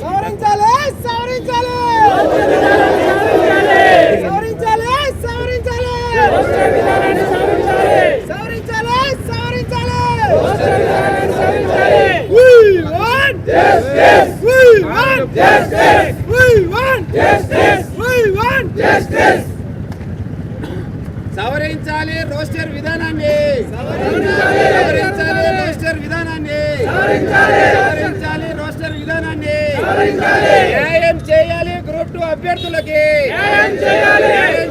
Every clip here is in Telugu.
సవరించాలి సవరించాలి సవరించాలి సవరించాలి సవరించాలి సవరించాలి We want justice. We want justice. We want justice. We want justice. సవరించాలి రోస్టర్ విధానాన్ని సవరించాలి రోస్టర్ విధానాన్ని సవరించాలి రోస్టర్ విధానాన్ని న్యాయం చేయాలి గ్రూప్ టూ అభ్యర్థులకి. న్యాయం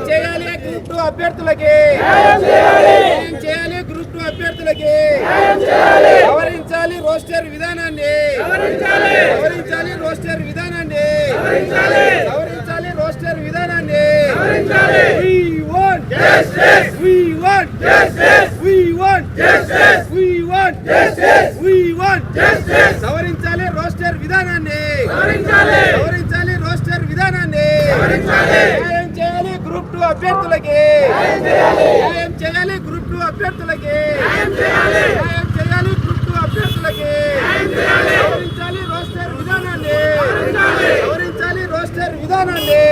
చేయాలి. గ్రూప్ టూ అభ్యర్థులకి. న్యాయం చేయాలి. గ్రూప్ టూ అభ్యర్థులకి. సవరించాలి రోస్టర్ విధానాన్ని. సవరించాలి. రోస్టర్ విధానాన్ని. సవరించాలి. రోస్టర్ విధానాన్ని. We want justice. We want justice. We want justice. We want justice. We want justice. సవరించాలి రోస్టర్ విధానాన్ని. సవరించాలి రోస్టర్ విధానాన్ని. న్యాయం చేయాలి గ్రూప్ టూ అభ్యర్థులకి. న్యాయం చేయాలి. గ్రూప్ టూ అభ్యర్థులకి. న్యాయం చేయాలి. గ్రూప్ టూ అభ్యర్థులకి. సవరించాలి రోస్టర్ విధానాన్ని. సవరించాలి రోస్టర్ విధానాన్ని.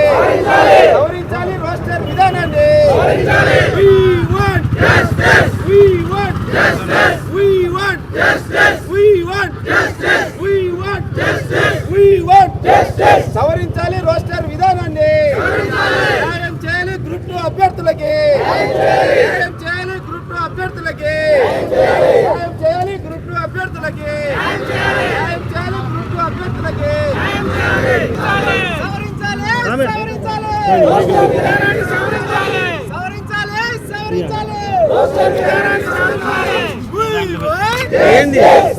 సవరించాలి రోస్టర్ విధానాన్ని. We want justice. We want justice. We want justice. We want justice. We want justice. We want justice. సవరించాలి రోస్టర్ విధానాన్ని. న్యాయం చేయాలి గ్రూప్ టూ అభ్యర్థులకి. న్యాయం చేయాలి! గ్రూప్ టూ అభ్యర్థులకి. న్యాయం చేయాలి! గ్రూప్ టూ అభ్యర్థులకి. న్యాయం చేయాలి! గ్రూప్ టూ అభ్యర్థులకి. సవరించాలి! సవరించాలి సవరించాలి. సవరించాలి! want